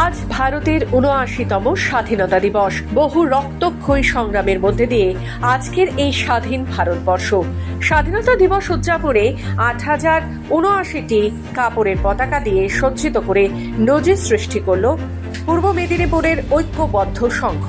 আজ ভারতের উনআশিতম স্বাধীনতা দিবস। বহু রক্তক্ষয়ী সংগ্রামের মধ্যে দিয়ে আজকের এই স্বাধীন ভারতবর্ষ। স্বাধীনতা দিবস উদযাপনে আট হাজার উনআশিটি কাপড়ের পতাকা দিয়ে সজ্জিত করে নজির সৃষ্টি করল পূর্ব মেদিনীপুরের ঐক্যবদ্ধ সংঘ।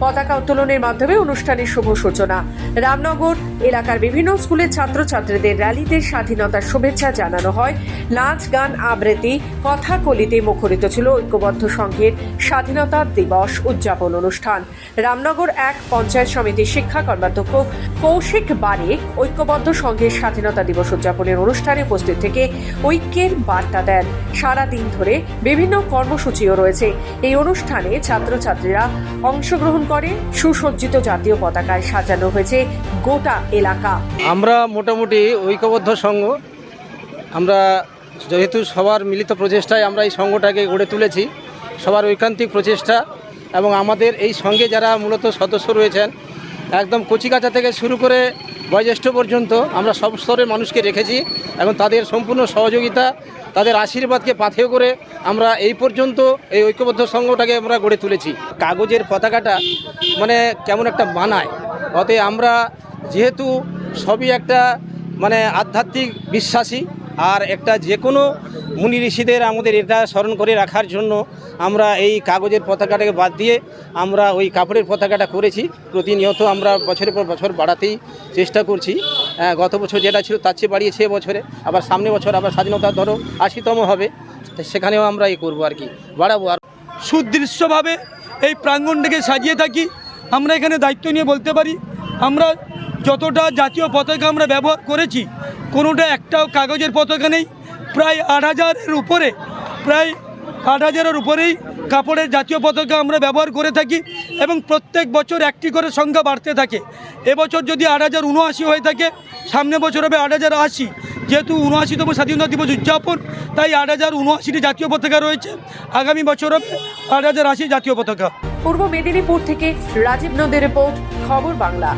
পতাকা উত্তোলনের মাধ্যমে অনুষ্ঠানের শুভ সূচনা। রামনগর এলাকার বিভিন্ন স্কুলের ছাত্রছাত্রীদের র্যালিতে স্বাধীনতার শুভেচ্ছা জানানো হয়। নাচ, গান, আবৃত্তি কথা কলিতে মুখরিত ছিল ঐক্যবদ্ধ সংঘের স্বাধীনতা দিবস উদযাপন অনুষ্ঠান। রামনগর এক পঞ্চায়েত সমিতির শিক্ষা কর্মাধ্যক্ষ কৌশিক বারিক ঐক্যবদ্ধ সংঘের স্বাধীনতা দিবস উদযাপনের অনুষ্ঠানে উপস্থিত থেকে ঐক্যের বার্তা দেন। সারা দিন ধরে বিভিন্ন কর্মসূচিও রয়েছে। এই অনুষ্ঠানে ছাত্রছাত্রীরা অংশগ্রহণ করে, সুসজ্জিত জাতীয় পতাকায় সাজানো হয়েছে গোটা এলাকা। আমরা মোটামুটি ঐক্যবদ্ধ সংঘ। আমরা যেহেতু সবার মিলিত প্রচেষ্টায় আমরা এই সংঘটাকে গড়ে তুলেছি, সবার ঐকান্তিক প্রচেষ্টা এবং আমাদের এই সঙ্গে যারা মূলত সদস্য রয়েছেন একদম কচিকাচা থেকে শুরু করে বয়োজ্যেষ্ঠ পর্যন্ত আমরা সব স্তরের মানুষকে রেখেছি এবং তাদের সম্পূর্ণ সহযোগিতা, তাদের আশীর্বাদকে পাথেয় করে আমরা এই পর্যন্ত এই ঐক্যবদ্ধ সংঘটাকে আমরা গড়ে তুলেছি। কাগজের পতাকাটা মানে কেমন একটা মানায় অতএব আমরা যেহেতু সবই একটা মানে আধ্যাত্মিক বিশ্বাসী আর একটা যে কোনো মুনি ঋষিদের আমাদের এটা স্মরণ করে রাখার জন্য আমরা এই কাগজের পতাকাটাকে বাদ দিয়ে আমরা ওই কাপড়ের পতাকাটা করেছি। প্রতিনিয়ত আমরা বছরের পর বছর বাড়াতেই চেষ্টা করছি। গত বছর যেটা ছিল তার চেয়ে বাড়িয়েছে বছরে, আবার সামনে বছর আবার স্বাধীনতা ধরো আশিতম হবে সেখানেও আমরা এই করব আর কি, বাড়াবো আর। সুদৃশ্যভাবে এই প্রাঙ্গণটাকে সাজিয়ে থাকি, আমরা এখানে দায়িত্ব নিয়ে বলতে পারি, আমরা যতটা জাতীয় পতাকা আমরা ব্যবহার করেছি কোনোটা একটাও কাগজের পতাকা নেই। প্রায় আট হাজারের উপরে, প্রায় আট হাজারের উপরেই কাপড়ের জাতীয় পতাকা আমরা ব্যবহার করে থাকি এবং প্রত্যেক বছর একটি করে সংখ্যা বাড়তে থাকে। এবছর যদি আট হাজার উনআশি হয়ে থাকে সামনে বছর হবে আট হাজার আশি। যেহেতু উনআশিতম স্বাধীনতা দিবস উদযাপন, তাই আট হাজার উনআশিটি জাতীয় পতাকা রয়েছে। আগামী বছর হবে আট হাজার আশি জাতীয় পতাকা। পূর্ব মেদিনীপুর থেকে রাজীব নদের রিপোর্ট, খবর বাংলা।